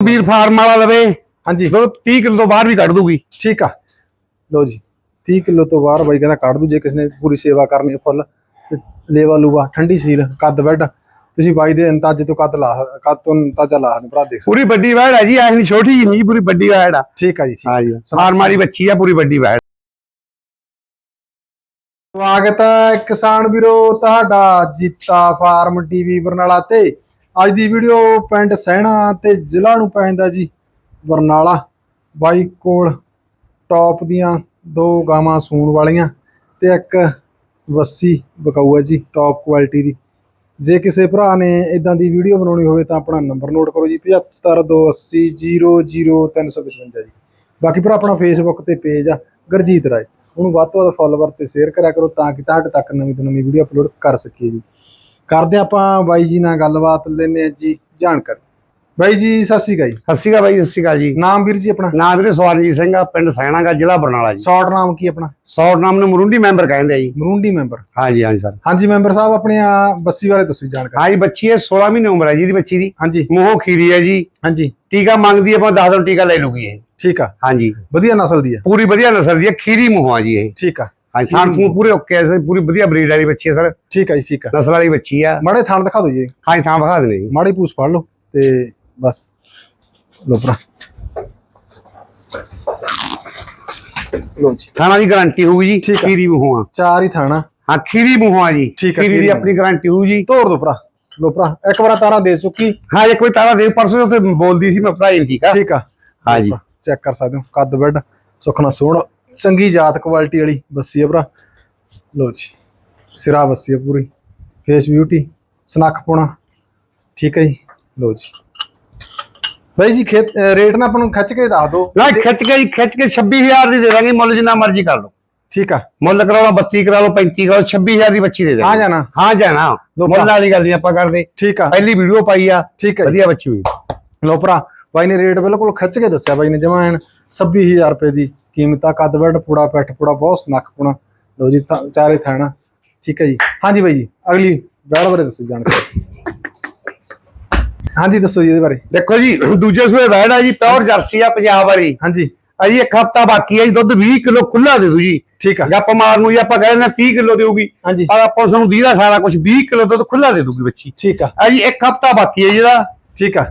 ਵੀਰ farm ਵਾਲਾ ਲਵੇ। ਹਾਂਜੀ। ਦੁੱਧ 30 ਕਿਲੋ ਤੋਂ ਬਾਹਰ ਵੀ ਕੱਢ ਦੂਗੀ। ਠੀਕ ਆ। ਲਓ ਜੀ 30 ਕਿਲੋ ਤੋਂ ਬਾਹਰ ਬਾਈ ਕਹਿੰਦਾ ਕੱਢ ਦੂ ਜੇ ਕਿਸੇ ਨੇ ਪੂਰੀ ਸੇਵਾ ਕਰਨੀ ਫੁੱਲ। ਲੇਵਾ ਲੂਵਾ ਠੰਡੀ ਸੀਲ ਕੱਦ ਬੈੱਡ। ਤੁਸੀਂ ਬਾਈ ਦੇ ਅੰਦਾਜ਼ੇ ਤੋਂ ਕੱਦ ਲਾ ਕੱਦ ਤੋਂ ਅੰਦਾਜ਼ਾ ਲਾ ਭਰਾ ਦੇਖ ਸਕਦੇ ਪੂਰੀ ਵੱਡੀ ਵੈੜ ਹੈ ਜੀ ਐ ਨਹੀਂ ਛੋਟੀ ਜੀ ਨਹੀਂ ਪੂਰੀ ਵੱਡੀ ਵੈੜ ਆ। ਠੀਕ ਆ ਜੀ ਠੀਕ ਹਾਂ ਜੀ। ਵਾਲੀ ਬੱਚੀ ਆ ਪੂਰੀ ਵੱਡੀ ਵੈੜ। ਸਵਾਗਤ ਹੈ ਕਿਸਾਨ ਵੀਰੋ ਤੁਹਾਡਾ ਜੀਤਾ ਫਾਰਮ ਟੀਵੀ ਬਰਨਾਲਾ ਤੇ। ਅੱਜ ਦੀ ਵੀਡੀਓ ਪਿੰਡ ਸਹਿਣਾ ਤੇ ਜ਼ਿਲ੍ਹਾ ਨੂੰ ਪੈਂਦਾ ਜੀ ਬਰਨਾਲਾ ਬਾਈ ਕੋਲ ਟੌਪ ਦੀਆਂ ਦੋ ਗਾਵਾਂ ਸੂਣ ਵਾਲੀਆਂ ਤੇ ਇੱਕ ਵੱਸੀ ਬਕਾਊ ਹੈ ਜੀ ਟੌਪ ਕੁਆਲਿਟੀ ਦੀ। ਜੇ ਕਿਸੇ ਭਰਾ ਨੇ ਇਦਾਂ ਦੀ ਵੀਡੀਓ ਬਣਾਉਣੀ ਹੋਵੇ ਤਾਂ ਆਪਣਾ ਨੰਬਰ ਨੋਟ ਕਰੋ ਜੀ 7528000355 ਜੀ। ਬਾਕੀ ਭਰਾ, ਆਪਣਾ ਫੇਸਬੁੱਕ ਤੇ ਪੇਜ ਆ, ਗੁਰਜੀਤ ਰਾਏ। ਉਹਨੂੰ ਵੱਧ ਤੋਂ ਵੱਧ ਫਾਲੋਵਰ ਤੇ ਸ਼ੇਅਰ ਕਰਿਆ ਕਰੋ ਤਾਂ ਕਿ ਤੁਹਾਡੇ ਤੱਕ ਨਵੀਂ ਤੋਂ ਨਵੀਂ ਵੀਡੀਓ ਅਪਲੋਡ ਕਰ ਸਕੀਏ ਜੀ। ਕਰਦੇ ਆਪਾਂ ਬਾਈ ਜੀ ਨਾਲ ਗੱਲਬਾਤ ਲੈਨੇ ਆ ਜੀ ਜਾਣਕਾਰੀ। ਬਾਈ ਜੀ ਸਤਿ ਸ਼੍ਰੀ ਅਕਾਲ ਜੀ। ਸਤਿ ਸ਼੍ਰੀ ਅਕਾਲ ਬਾਈ ਸਤਿ ਸ਼੍ਰੀ ਅਕਾਲ ਜੀ। ਨਾਮ ਵੀਰ ਜੀ ਆਪਣਾ? ਨਾਮ ਵੀਰੇ ਸਵਾਰਜੀਤ ਸਿੰਘ ਆ ਪਿੰਡ ਸੈਣਾਗਾ ਜ਼ਿਲ੍ਹਾ ਬਰਨਾਲਾ ਜੀ। ਸ਼ਾਰਟ ਨਾਮ ਕੀ ਆਪਣਾ? ਸੌਟ ਨਾਮ ਨੂੰ ਮਰੁੰਡੀ ਮੈਂਬਰ ਕਹਿੰਦੇ ਆ ਜੀ। ਮਰੂੰਡੀ ਮੈਂਬਰ। ਹਾਂਜੀ ਹਾਂਜੀ ਸਰ। ਹਾਂਜੀ ਮੈਂਬਰ ਸਾਹਿਬ ਆਪਣੀ ਆਹ ਬੱਸੀ ਬਾਰੇ ਦੱਸੋ ਜੀ ਜਾਣਕਾਰੀ ਹਾਂ ਜੀ ਬੱਚੀ ਹੈ 16 ਮਹੀਨੇ ਉਮਰ ਹੈ ਜੀ ਇਹਦੀ ਬੱਚੀ ਦੀ। ਹਾਂਜੀ। ਮੂੰਹੋਂ ਖੀਰੀ ਹੈ ਜੀ। ਹਾਂਜੀ। ਟੀਕਾ ਮੰਗਦੀ ਆਪਾਂ 10 ਦਿਨ ਟੀਕਾ ਲੈ ਲੂਗੀ ਇਹ। ਠੀਕ ਆ। ਹਾਂਜੀ। ਵਧੀਆ ਨਸਲ ਦੀ ਆ ਪੂਰੀ ਵਧੀਆ ਨਸਲ ਦੀ ਹੈ ਖੀਰੀ ਮੂੰਹੋਂ ਆ ਜੀ ਇਹ। ਠੀਕ ਆ। ਹਾਂਜੀ ਥਾਂ ਥੂੰ ਪੂਰੇ ਓਕੇ ਐ ਸਰ ਪੂਰੀ ਵਧੀਆ ਬਰੀਡ ਵਾਲੀ ਬੱਚੀ ਹੈ ਸਰ। ਠੀਕ ਜੀ ਠੀਕ ਆ। ਨਸਲ ਵਾਲੀ ਬੱਚੀ ਆ। ਮਾੜੇ ਥਾਣ ਦਿਖਾ ਦਿਓ ਜੀ। ਹਾਂਜੀ ਥਾਂ ਵਿਖਾ ਦੇਣੇ ਜੀ। ਮਾੜੀ ਪੂਛ ਫੜ ਲਓ ਤੇ ਬਸ। ਲੋ ਭਰਾ। ਲੋ ਜੀ। ਥਾਣਾ ਦੀ ਗਾਰੰਟੀ ਹੋਊਗੀ ਜੀ। ਖੀਰੀ ਮੂੰਹੋਂ ਚਾਰ ਹੀ ਥਾਣਾ। ਹਾਂ ਖੀਰੀ ਮੂੰਹੋਂ ਜੀ। ਠੀਕ ਆ, ਖੀਰੀ ਦੀ ਆਪਣੀ ਗਾਰੰਟੀ ਹੋਊ ਜੀ। ਤੋੜ ਦੋ ਭਰਾ। ਲੋ ਭਰਾ ਇੱਕ ਵਾਰ ਤਾਰਾ ਦੇ ਚੁੱਕੀ। ਹਾਂ ਜੇ ਕੋਈ ਤਾਰਾ ਦੇ ਪਰਸੋਂ ਉੱਤੇ ਬੋਲਦੀ ਸੀ ਮੈਂ ਭਰਾ ਠੀਕ ਆ? ਠੀਕ ਆ। ਹਾਂ ਜੀ। ਚੈੱਕ ਕਰ ਸਕਦੇ ਹੋ ਕੱਦ ਬੈੱਡ ਸੁਖਣਾ ਸੋਹਣਾ। ਚੰਗੀ ਜਾਤ ਕੁਆਲਿਟੀ ਵਾਲੀ ਬੱਸੀ ਹੈ ਭਰਾ। ਲੋ ਜੀ ਸਿਰਾ ਬੱਸੀ ਹੈ ਪੂਰੀ। ਫੇਸ ਬਿਊਟੀ ਸਨੱਖ ਪੋਣਾ ਠੀਕ ਹੈ ਜੀ। ਲੋ ਜੀ। ਬਾਈ ਜੀ ਖੇਤ ਰੇਟ ਨਾ ਆਪਾਂ ਨੂੰ ਖਿੱਚ ਕੇ ਦੱਸ ਦਿਓ। ਨਾ ਖਿੱਚ ਕੇ ਜੀ, ਖਿੱਚ ਕੇ 26000 ਦੀ ਦੇ ਦਾਂਗੇ ਮੁੱਲ ਜਿੰਨਾ ਮਰਜ਼ੀ ਕਰ ਲਓ। ਠੀਕ ਆ। ਮੁੱਲ ਕਰਾ ਲਓ 32 ਕਰਾ ਲਓ 35 ਕਰਾ ਲਓ 26000 ਦੀ ਬੱਚੀ ਦੇ ਦਾਂਗੇ। ਹਾਂ ਜਾਣਾ। ਹਾਂ ਜਾਣਾ। ਮੁੱਲ ਵਾਲੀ ਗੱਲ ਨਹੀਂ ਆਪਾਂ ਕਰਦੇ। ਠੀਕ ਆ। ਪਹਿਲੀ ਵੀਡੀਓ ਪਾਈ ਆ। ਠੀਕ ਹੈ ਜੀ। ਵਧੀਆ ਬੱਚੀ ਹੋਈ। ਲੋ ਭਰਾ ਬਾਈ ਨੇ ਰੇਟ ਬਿਲਕੁਲ ਖਿੱਚ ਕੇ ਦੱਸਿਆ ਬਾਈ ਨੇ ਜਮਾ ਐਨ 26000 ਰੁਪਏ ਦੀ ਕੀਮਤ ਕੱਦ ਪੂੜਾ ਪੈਠ ਪੂੜਾ ਬਹੁਤ ਸਨੱਖ ਪੂਣਾ। ਲੋ ਜੀ ਚਾਰੇ ਥਾਣਾ। ਠੀਕ ਹੈ ਜੀ। ਹਾਂਜੀ ਬਾਈ ਜੀ ਅਗਲੀ ਬੈੜ ਬਾਰੇ ਦੱਸੋ ਜਾਣਕਾਰੀ। ਹਾਂਜੀ ਦੱਸੋ ਜੀ ਇਹਦੇ ਬਾਰੇ। ਦੇਖੋ ਜੀ ਦੂਜੇ ਸੂਏ ਵੈੜ ਆ ਜੀ ਪਿਓਰ ਜਰਸੀ ਆ ਪੰਜਾਬ ਵਾਲੀ। ਹਾਂਜੀ। ਅਜੀ ਇੱਕ ਹਫਤਾ ਬਾਕੀ ਹੈ ਜੀ ਦੁੱਧ 20 ਕਿਲੋ ਖੁੱਲਾ ਦੇ ਦੂ ਜੀ। ਠੀਕ ਆ। ਗੱਪ ਮਾਰ ਨੂੰ ਜੀ ਆਪਾਂ ਕਹਿੰਦੇ ਨੇ 30 ਕਿਲੋ ਦੇਊਗੀ। ਹਾਂਜੀ। ਪਰ ਆਪਾਂ ਸਾਨੂੰ ਦੀਦਾ ਸਾਰਾ ਕੁਝ 20 ਕਿਲੋ ਦੁੱਧ ਖੁੱਲਾ ਦੇ ਦੂਗੀ ਬੱਚੀ। ਠੀਕ ਆ। ਅਜੀ ਇੱਕ ਹਫਤਾ ਬਾਕੀ ਹੈ ਜਿਹਦਾ ਠੀਕ ਆ।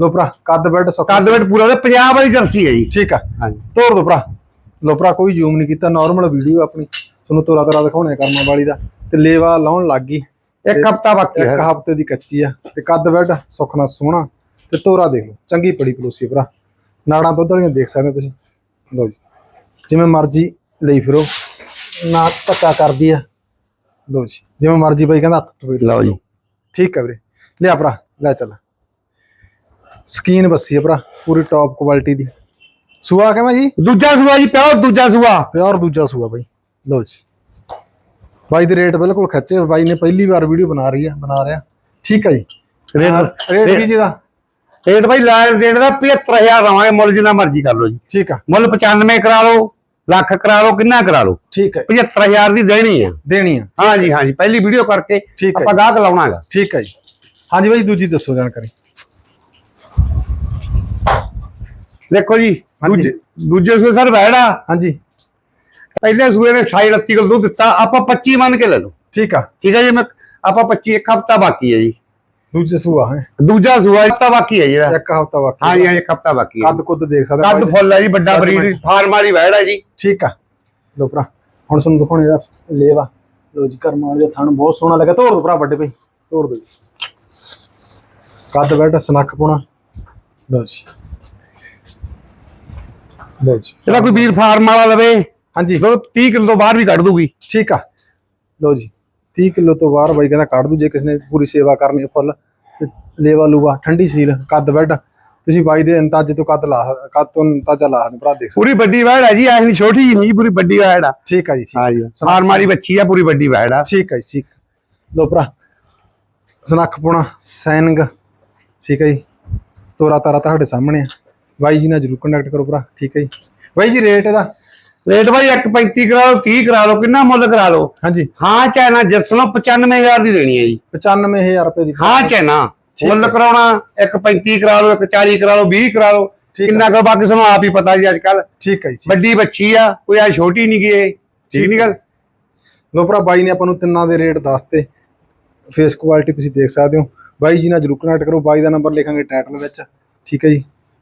ਲੋ ਭਰਾ ਕੱਦ ਬੈੱਡ ਸੁੱਕ ਕੱਦ ਵਿੱਚ ਪੂਰਾ ਤੇ ਪੰਜਾਬ ਵਾਲੀ ਜਰਸੀ ਹੈ ਜੀ। ਠੀਕ ਆ। ਹਾਂਜੀ। ਤੋੜ ਦੋ ਭਰਾ। ਲੋ ਭਰਾ ਕੋਈ ਜ਼ੂਮ ਨਹੀਂ ਕੀਤਾ ਨਾਰਮਲ ਵੀਡੀਓ ਆਪਣੀ। ਤੁਹਾਨੂੰ ਤੋਰਾ ਤੋਰਾ ਦਿਖਾਉਣੇ ਕਰਮਾਂ ਵਾਲੀ ਦਾ। ਤੇ ਲੇਵਾ ਲਾਉਣ ਲੱਗ ਗਈ। ਇੱਕ ਹਫਤਾ ਬਾਕੀ ਇੱਕ ਹੈ ਹਫ਼ਤੇ ਦੀ ਕੱਚੀ ਆ। ਤੇ ਕੱਦ ਬੈੱਡ ਸੁਖਣਾ ਸੋਹਣਾ। ਤੇ ਤੋਰਾ ਦੇਖ ਲਓ। ਚੰਗੀ ਪੜੀ ਪਲੋਸੀ ਭਰਾ। ਨਾੜਾਂ ਦੁੱਧ ਵਾਲੀਆਂ ਦੇਖ ਸਕਦੇ ਹੋ ਤੁਸੀਂ। ਲਓ ਜੀ। ਜਿਵੇਂ ਮਰਜ਼ੀ ਲਈ ਫਿਰੋ। ਨਾ ਧੱਕਾ ਕਰਦੀ ਆ। ਲਓ ਜੀ। ਜਿਵੇਂ ਮਰਜ਼ੀ ਬਾਈ ਕਹਿੰਦਾ ਹੱਥ ਟਵੇਟ ਲਓ ਜੀ। ਠੀਕ ਆ ਵੀਰੇ। ਲਿਆ ਭਰਾ ਲੈ ਚੱਲ। ਸਕੀਨ ਬੱਸੀ ਆ ਭਰਾ ਪੂਰੀ ਟੌਪ ਕੁਆਲਿਟੀ ਦੀ। ਸੂਆ ਕਿਵੇਂ ਜੀ? ਦੂਜਾ ਸੂਆ ਜੀ ਪਿਓਰ ਦੂਜਾ ਸੂਆ। ਪਿਓਰ ਦੂਜਾ ਸੂਆ ਬਾਈ ਲਓ ਜੀ। ਬਾਈ ਦੇ ਰੇਟ ਬਿਲਕੁਲ ਖੱਚੇ ਬਾਈ ਨੇ ਪਹਿਲੀ ਵਾਰ ਵੀਡੀਓ ਬਣਾ ਰਹੀ ਆ ਬਣਾ ਰਿਹਾ। ਠੀਕ ਆ ਜੀ। ਰੇਟ ਵੀ ਜੀ ਦਾ? ਰੇਟ ਭਾਈ ਲਾਇਨ ਰੇਟ ਦਾ 75000 ਦਵਾਂਗੇ ਮੁੱਲ ਜਿੰਨਾ ਮਰਜ਼ੀ ਕਰ ਲਓ ਜੀ। ਠੀਕ ਆ। ਮੁੱਲ 95 ਕਰਾ ਲਓ ਲੱਖ ਕਰਾ ਲਓ ਕਿੰਨਾ ਕਰਾ ਲਓ? ਠੀਕ ਹੈ 75000 ਦੀ ਦੇਣੀ ਆ। ਦੇਣੀ ਆ। ਹਾਂ ਜੀ ਹਾਂ ਜੀ ਪਹਿਲੀ ਵੀਡੀਓ ਕਰਕੇ ਆਪਾਂ ਗਾਹਕ ਲਾਉਣਾਗਾ ਠੀਕ ਹੈ ਜੀ। ਹਾਂਜੀ ਬਾਈ ਦੂਜੀ ਦੱਸੋ ਜਾਣਕਾਰੀ। ਦੇਖੋ ਜੀ। ਦੂਜੇ ਦੂਜੇ ਸੂਏ ਸਰ ਬੈੜਾ ਹਾਂਜੀ। ਪਹਿਲੇ ਸੂਏ ਨੇ 28 29 ਕਿਲੋ ਦੁੱਧ ਦਿੱਤਾ ਆਪਾਂ 25 ਮੰਨ ਕੇ ਲੈ ਲਓ। ਠੀਕ ਆ। ਠੀਕ ਹੈ ਜੀ ਮੈਂ ਆਪਾਂ 25 ਇੱਕ ਹਫਤਾ ਬਾਕੀ ਹੈ ਜੀ। ਦੂਜੇ ਸੂਆ ਹੈ। ਦੂਜਾ ਸੂਆ ਇੱਕ ਹਫਤਾ ਬਾਕੀ ਹੈ ਜਿਹੜਾ ਇੱਕ ਹਫ਼ਤਾ ਬਾਕੀ ਹਾਂ ਜੀ ਹਾਂ ਇੱਕ ਹਫਤਾ ਬਾਕੀ ਹੈ ਕੱਦ ਕੁੱਦ ਦੇਖ ਸਕਦੇ ਕੱਦ। ਫੁੱਲ ਹੈ ਜੀ ਵੱਡਾ ਬਰੀਡ ਫਾਰਮ ਵਾਲੀ ਵੈੜ ਹੈ ਜੀ। ਠੀਕ ਆ। ਲੋ ਭਰਾ ਹੁਣ ਤੁਹਾਨੂੰ ਦਿਖਾਉਣੇ ਦਾ ਲੇਵਾ। ਲੋ ਜੀ ਕਰਮਾਂ ਵਾਲੇ ਥਣ ਬਹੁਤ ਸੋਹਣਾ ਲੱਗਾ। ਤੋੜ ਦੋ ਭਰਾ ਵੱਡੇ ਭਾਈ। ਤੋੜ ਦੋ ਜੀ। ਕੱਦ ਬੈਠ ਸਨੱਖ ਪੁਣਾ। ਲੋ ਜੀ। ਲੋ ਜੀ ਕੋਈ ਵੀਰ ਫਾਰਮ ਵਾਲਾ ਲਵੇ। ਹਾਂਜੀ। ਦੁੱਧ 30 ਕਿਲੋ ਤੋਂ ਬਾਹਰ ਵੀ ਕੱਢ ਦੂਗੀ। ਠੀਕ ਆ। ਲਓ ਜੀ 30 ਕਿਲੋ ਤੋਂ ਬਾਹਰ ਬਾਈ ਕਹਿੰਦਾ ਕੱਢ ਦੂ ਜੇ ਕਿਸੇ ਨੇ ਪੂਰੀ ਸੇਵਾ ਕਰਨੀ ਹੈ ਫੁੱਲ ਲੇਵਾ ਲੂਵਾ ਠੰਡੀ ਸੀਲ ਕੱਦ ਬੈੱਡ ਤੁਸੀਂ ਬਾਈ ਦੇ ਅੰਦਾਜ਼ੇ ਤੋਂ ਕੱਦ ਲਾ ਕੱਦ ਤੋਂ ਅੰਦਾਜ਼ਾ ਲਾ ਭਰਾ ਦੇਖ ਸਕਦੇ ਪੂਰੀ ਵੱਡੀ ਵੈੜ ਹੈ ਜੀ ਐ ਨਹੀਂ ਛੋਟੀ ਜੀ ਨਹੀਂ ਪੂਰੀ ਵੱਡੀ ਵੈੜ ਆ। ਠੀਕ ਆ ਜੀ ਹਾਂ ਜੀ ਫਾਰਮ ਵਾਲੀ ਬੱਚੀ ਆ ਪੂਰੀ ਵੱਡੀ ਵੈੜ ਆ। ਠੀਕ ਆ ਜੀ ਠੀਕ ਲੋ ਭਰਾ ਸਨੱਖ ਪੁਣਾ ਸੈਨਿੰਗ ਠੀਕ ਹੈ ਜੀ। ਤੋਰਾ ਤਾਰਾ ਤੁਹਾਡੇ ਸਾਹਮਣੇ ਆ। ਬਾਈ ਜੀ ਨਾਲ ਜਰੂਰ ਕੰਟੈਕਟ ਕਰੋ ਭਰਾ ਠੀਕ ਹੈ ਜੀ। ਬਾਈ ਜੀ ਰੇਟ ਇਹਦਾ? ਰੇਟ ਭਾਈ 1.35 ਕਰਾ ਲਓ 30 ਕਰਾ ਲਓ ਕਿੰਨਾ ਮੁੱਲ ਕਰਾ ਲਓ? ਹਾਂਜੀ। ਹਾਂ ਚਾਈਨਾ ਜਿਸ ਨੂੰ 95000 ਦੀ ਦੇਣੀ ਹੈ ਜੀ। 95000 ਰੁਪਏ ਦੀ। ਹਾਂ ਚਾਈਨਾ ਮੁੱਲ। ਕਰਾਉਣਾ ਇੱਕ 35 ਕਰਾ ਲਓ ਇੱਕ 40 ਕਰਾ ਲਓ 20 ਕਰਾ ਲਓ। ਕਿੰਨਾ ਕੁ ਬਾਕੀ ਸਾਨੂੰ ਆਪ ਹੀ ਪਤਾ ਜੀ ਅੱਜ ਕੱਲ ਠੀਕ ਹੈ ਜੀ ਵੱਡੀ ਬੱਚੀ ਆ ਕੋਈ ਆ ਛੋਟੀ ਨਹੀਂ ਗਈ ਠੀਕ ਨਹੀਂ ਗੱਲ? ਲੋ ਭਰਾ ਬਾਈ ਨੇ ਆਪਾਂ ਨੂੰ ਤਿੰਨਾਂ ਦੇ ਰੇਟ ਦੱਸਤੇ। ਫੇਸ ਕੁਆਲਿਟੀ ਤੁਸੀਂ ਦੇਖ ਸਕਦੇ ਹੋ। ਬਾਈ ਜੀ ਨਾਲ ਜਰੂਰ ਕਨੈਕਟ ਕਰੋ ਬਾਈ ਦਾ ਨੰਬਰ ਲਿਖਾਂਗੇ ਟਾਈਟਲ ਵਿੱਚ। ਠੀਕ ਹੈ ਜੀ।